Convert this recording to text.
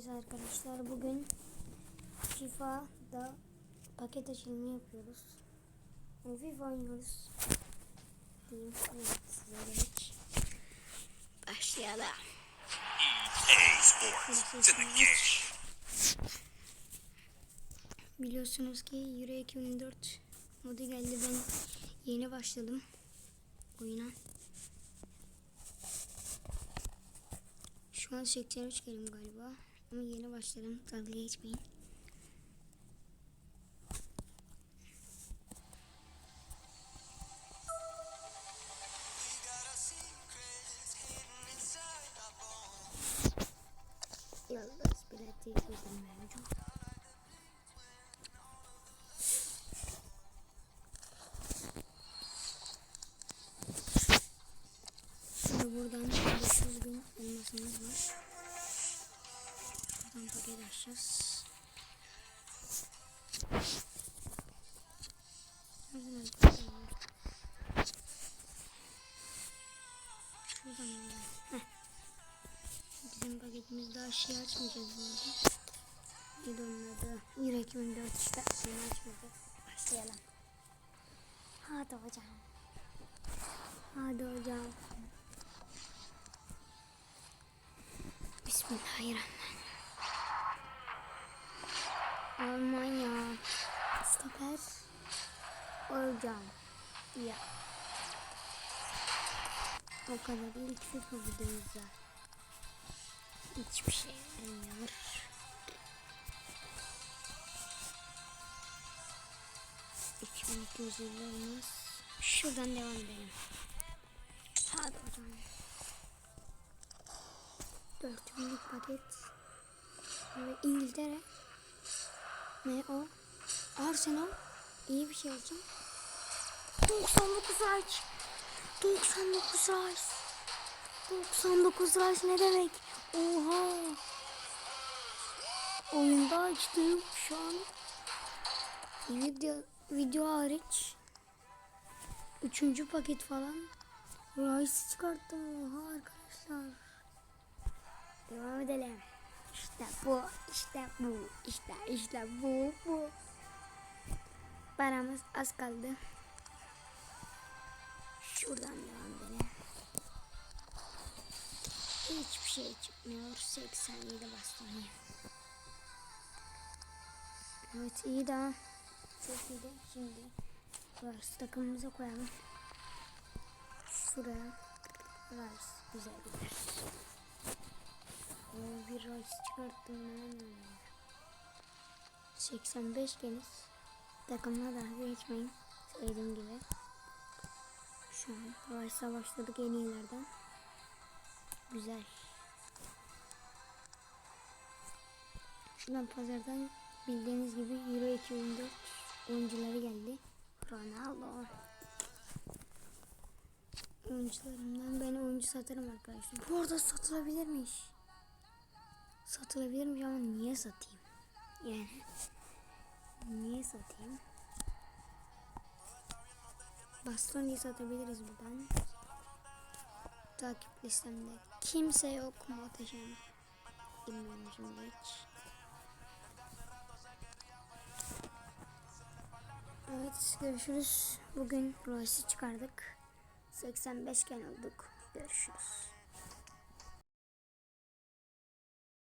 Neyse arkadaşlar bugün FIFA'da paket açılımı yapıyoruz. FIFA oynuyoruz. Diyeyim evet, size geç. Başlayalım. Biliyorsunuz ki Euro 2004 modu geldi. Ben yeni başladım oyuna. Şu an 83 kelim galiba. Ama yeni başladım. Dalga geçmeyin. Yalnız bileti izin vereceğim. Şimdi buradan 500 bin elmasımız var. Buradan paket? Şuradan? Heh. Bizim paketimiz daha şey açmayacağız bu arada. Neydi onun adı? Euro 2004 işte. Seni açmayacağız. Başlayalım. Hadi hocam. Hadi hocam. Bismillahirrahmanirrahim. Almanya. Stoper. Hocam. Ya. O kadar ilk FIFA videomuz var. Hiçbir şey vermiyor. Yüz elli olmaz. Şuradan devam edelim. Hadi hocam. 4000'lik paket. Ve İngiltere. Ne o? Arsenal. İyi bir şey olsun. 99 aç. 99 aç. 99 aç ne demek? Oha. Oyunda açtım şu an. Video, video hariç. Üçüncü paket falan. Rice çıkarttım. Oha arkadaşlar. Devam edelim. İşte bu, işte bu, işte, işte bu, bu. Paramız az kaldı. Şuradan devam edelim. Hiçbir şey çıkmıyor. 87 bastoni. Evet iyi daha. Çok iyiydi. Şimdi Rice takımımıza koyalım. Şuraya Rice güzel gider. Oo, bir rice çıkarttım ben. 85 geniş. Takımla daha geçmeyin. Söylediğim gibi. Şu an rice'a başladık en iyilerden. Güzel. Şuradan pazardan bildiğiniz gibi Euro 2004 oyuncuları geldi. Ronaldo. Oyuncularımdan ben oyuncu satarım arkadaşlar. Bu arada satılabilirmiş satılabilirmiş ama niye satayım? Yani niye satayım? Bastoni'yi satabiliriz buradan. Takip listemde kimse yok muhteşem. Bilmiyorum şimdi hiç. Evet görüşürüz. Bugün Royce'i çıkardık. 85 gen olduk. Görüşürüz.